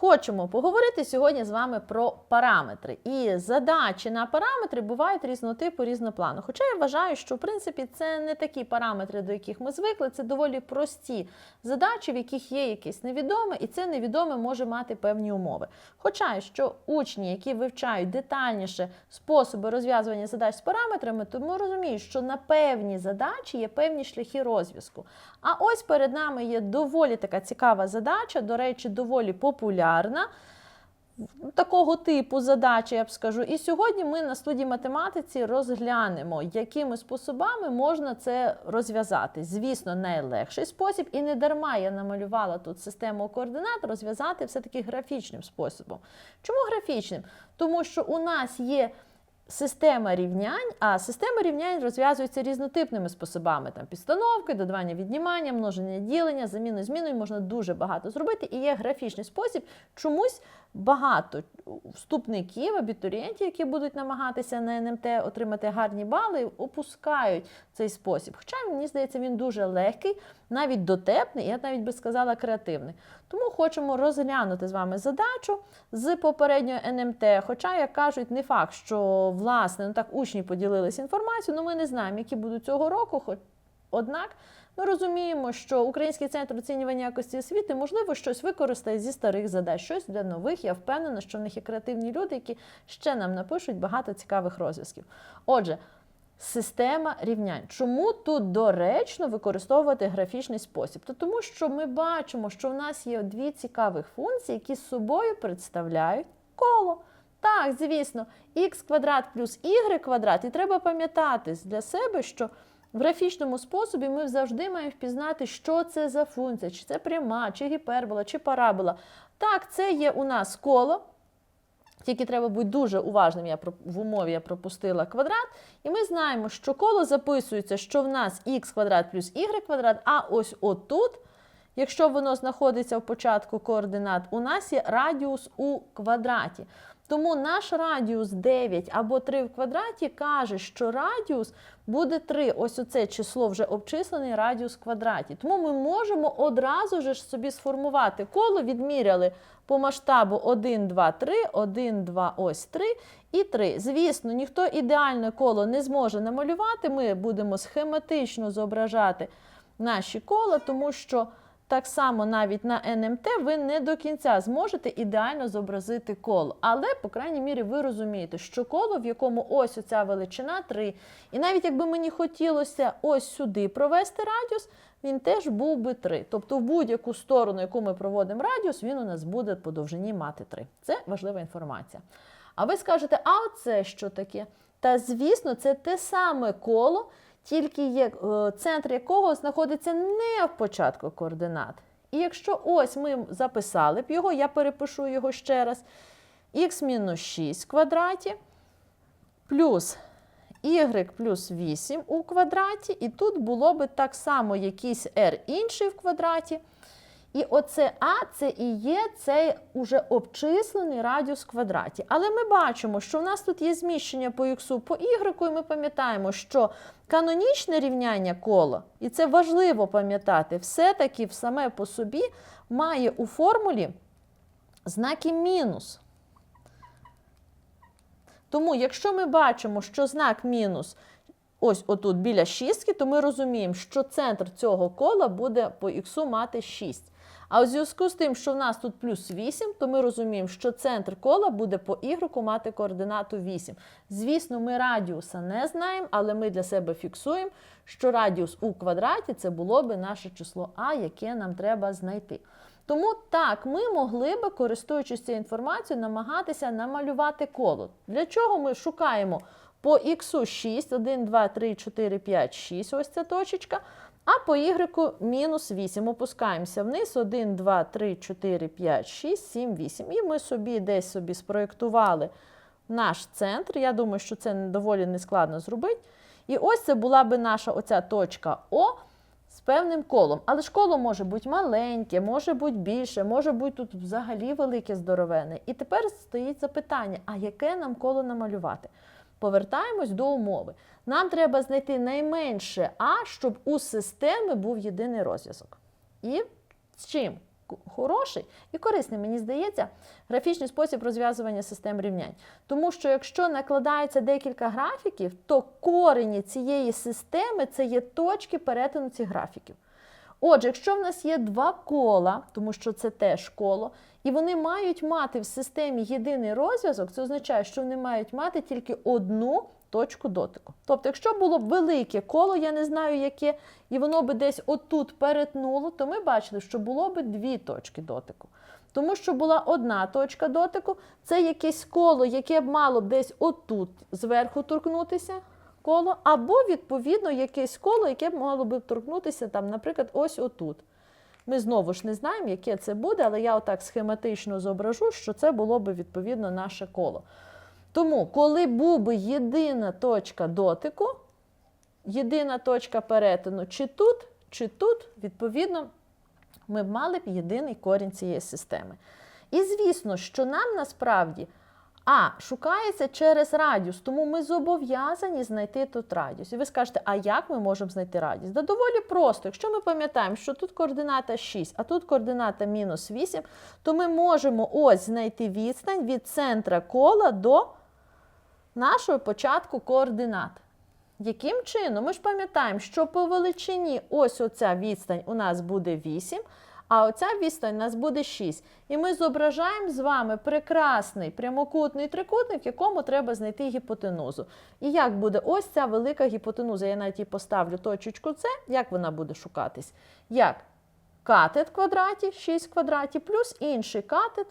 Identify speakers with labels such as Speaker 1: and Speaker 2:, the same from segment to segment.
Speaker 1: Хочемо поговорити сьогодні з вами про параметри. І задачі на параметри бувають різного типу, різного плану. Хоча я вважаю, що в принципі це не такі параметри, до яких ми звикли, це доволі прості задачі, в яких є якесь невідоме, і це невідоме може мати певні умови. Хоча що учні, які вивчають детальніше способи розв'язування задач з параметрами, тому розуміють, що на певні задачі є певні шляхи розв'язку. А ось перед нами є доволі така цікава задача, до речі, доволі популярна. Такого типу задачі, я б скажу. І сьогодні ми на студії математиці розглянемо, якими способами можна це розв'язати. Звісно, найлегший спосіб, і не дарма я намалювала тут систему координат, розв'язати все-таки графічним способом. Чому графічним? Тому що у нас є система рівнянь, а система рівнянь розв'язується різнотипними способами: там підстановки, додавання віднімання, множення ділення, заміну зміною можна дуже багато зробити. І є графічний спосіб. Чомусь багато вступників, абітурієнтів, які будуть намагатися на НМТ отримати гарні бали, опускають цей спосіб. Хоча мені здається, він дуже легкий, навіть дотепний, я навіть би сказала креативний. Тому хочемо розглянути з вами задачу з попередньої НМТ. Хоча, як кажуть, не факт, що власне ну так учні поділилися інформацією, але ми не знаємо, які будуть цього року. Хоч однак. Ми розуміємо, що Український центр оцінювання якості освіти, можливо, щось використає зі старих задач, щось для нових. Я впевнена, що в них є креативні люди, які ще нам напишуть багато цікавих розв'язків. Отже, система рівнянь. Чому тут доречно використовувати графічний спосіб? То тому, що ми бачимо, що в нас є дві цікавих функції, які з собою представляють коло. Так, звісно, х квадрат плюс y квадрат. І треба пам'ятати для себе, що в графічному способі ми завжди маємо впізнати, що це за функція, чи це пряма, чи гіпербола, чи парабола. Так, це є у нас коло. Тільки треба бути дуже уважним. Я в умові я пропустила квадрат. І ми знаємо, що коло записується, що в нас х квадрат плюс y квадрат, а ось отут, якщо воно знаходиться в початку координат, у нас є радіус у квадраті. Тому наш радіус 9 або 3 в квадраті каже, що радіус буде 3. Ось оце число вже обчислений радіус в квадраті. Тому ми можемо одразу ж собі сформувати коло, відміряли по масштабу 1, 2, 3, 1, 2, ось 3 і 3. Звісно, ніхто ідеальне коло не зможе намалювати. Ми будемо схематично зображати наші кола, тому що. Так само навіть на НМТ ви не до кінця зможете ідеально зобразити коло. Але, по крайній мірі, ви розумієте, що коло, в якому ось оця величина 3. І навіть якби мені хотілося ось сюди провести радіус, він теж був би 3. Тобто в будь-яку сторону, яку ми проводимо радіус, він у нас буде по довжині мати 3. Це важлива інформація. А ви скажете, а це що таке? Та звісно, це те саме коло тільки є е, центр якого знаходиться не в початку координат. І якщо ось ми записали б його, я перепишу його ще раз, х-6 в квадраті плюс y плюс 8 у квадраті, і тут було би так само якийсь r інший в квадраті. І оце А це і є цей уже обчислений радіус в квадраті. Але ми бачимо, що в нас тут є зміщення по х, по y, і ми пам'ятаємо, що канонічне рівняння кола, і це важливо пам'ятати, все-таки саме по собі має у формулі знаки мінус. Тому, якщо ми бачимо, що знак мінус ось отут біля шістки, то ми розуміємо, що центр цього кола буде по х мати 6. А у зв'язку з тим, що в нас тут плюс 8, то ми розуміємо, що центр кола буде по y мати координату 8. Звісно, ми радіуса не знаємо, але ми для себе фіксуємо, що радіус у квадраті це було би наше число А, яке нам треба знайти. Тому так, ми могли би, користуючись цією інформацією, намагатися намалювати коло. Для чого ми шукаємо по х 6, 1, 2, 3, 4, 5, 6, ось ця точечка. А по y мінус 8. Опускаємося вниз. 1, 2, 3, 4, 5, 6, 7, 8. І ми собі десь собі спроєктували наш центр. Я думаю, що це доволі нескладно зробити. І ось це була би наша оця точка О з певним колом. Але ж коло може бути маленьке, може бути більше, може бути тут взагалі велике здоровене. І тепер стоїть запитання: а яке нам коло намалювати? Повертаємось до умови. Нам треба знайти найменше А, щоб у системи був єдиний розв'язок. І з чим? хороший і корисний, мені здається, графічний спосіб розв'язування систем рівнянь. Тому що якщо накладається декілька графіків, то корені цієї системи це є точки перетину цих графіків. Отже, якщо в нас є два кола, тому що це теж коло, і вони мають мати в системі єдиний розв'язок, це означає, що вони мають мати тільки одну точку дотику. Тобто, якщо було б велике коло, я не знаю яке, і воно би десь отут перетнуло, то ми бачили, що було б дві точки дотику. Тому що була одна точка дотику, це якесь коло, яке б мало б десь отут зверху торкнутися коло, або, відповідно, якесь коло, яке б мало би торкнутися, там, наприклад, ось отут. Ми знову ж не знаємо, яке це буде, але я отак схематично зображу, що це було би відповідно наше коло. Тому, коли був би єдина точка дотику, єдина точка перетину чи тут, чи тут, відповідно, ми б мали б єдиний корінь цієї системи. І звісно, що нам насправді а шукається через радіус, тому ми зобов'язані знайти тут радіус. І ви скажете, а як ми можемо знайти радіус? Да доволі просто. Якщо ми пам'ятаємо, що тут координата 6, а тут координата мінус 8, то ми можемо ось знайти відстань від центра кола до нашого початку координат. Яким чином? Ми ж пам'ятаємо, що по величині ось оця відстань у нас буде 8, а оця відстань у нас буде 6. І ми зображаємо з вами прекрасний прямокутний трикутник, якому треба знайти гіпотенузу. І як буде ось ця велика гіпотенуза? Я навіть їй поставлю точечку С, як вона буде шукатись? Як катет в квадраті, 6 в квадраті, плюс інший катет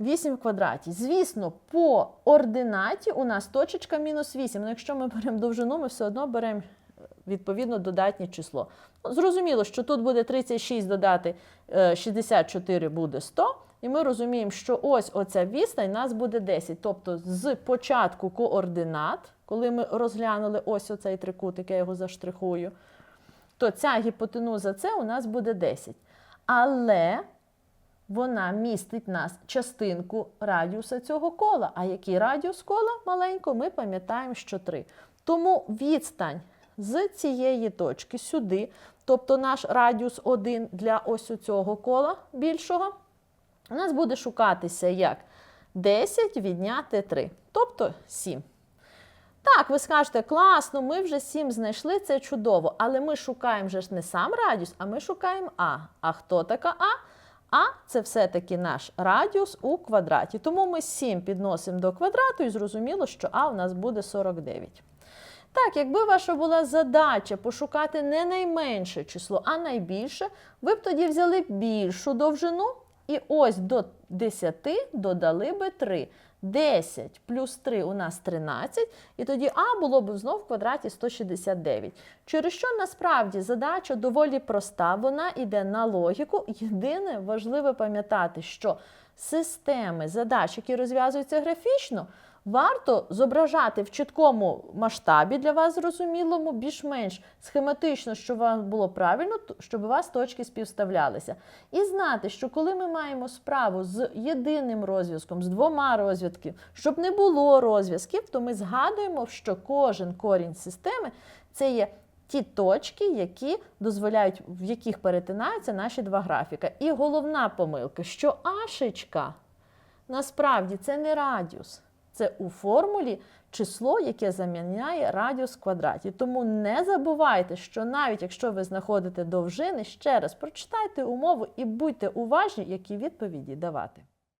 Speaker 1: 8 в квадраті. Звісно, по ординаті у нас точечка мінус 8. Ну, якщо ми беремо довжину, ми все одно беремо відповідно додатнє число. Ну, зрозуміло, що тут буде 36 додати е, 64 буде 100. І ми розуміємо, що ось оця відстань нас буде 10. Тобто з початку координат, коли ми розглянули ось оцей трикутик, я його заштрихую, то ця гіпотенуза С у нас буде 10. Але вона містить нас частинку радіуса цього кола. А який радіус кола маленько, ми пам'ятаємо, що 3. Тому відстань з цієї точки сюди, тобто наш радіус 1 для ось у цього кола більшого, у нас буде шукатися як 10 відняти 3, тобто 7. Так, ви скажете, класно, ми вже 7 знайшли, це чудово. Але ми шукаємо вже не сам радіус, а ми шукаємо А. А хто така А? А це все-таки наш радіус у квадраті. Тому ми 7 підносимо до квадрату і зрозуміло, що А у нас буде 49. Так, якби ваша була задача пошукати не найменше число, а найбільше, ви б тоді взяли більшу довжину і ось до 10 додали би 3. 10 плюс 3 у нас 13, і тоді А було б знов в квадраті 169. Через що насправді задача доволі проста, вона йде на логіку. Єдине важливе пам'ятати, що системи задач, які розв'язуються графічно, варто зображати в чіткому масштабі для вас зрозумілому, більш-менш схематично, щоб вам було правильно, щоб у вас точки співставлялися. І знати, що коли ми маємо справу з єдиним розв'язком, з двома розв'язків, щоб не було розв'язків, то ми згадуємо, що кожен корінь системи це є ті точки, які дозволяють, в яких перетинаються наші два графіка. І головна помилка, що ашечка насправді це не радіус. Це у формулі число, яке заміняє радіус квадраті. Тому не забувайте, що навіть якщо ви знаходите довжини, ще раз прочитайте умову і будьте уважні, які відповіді давати.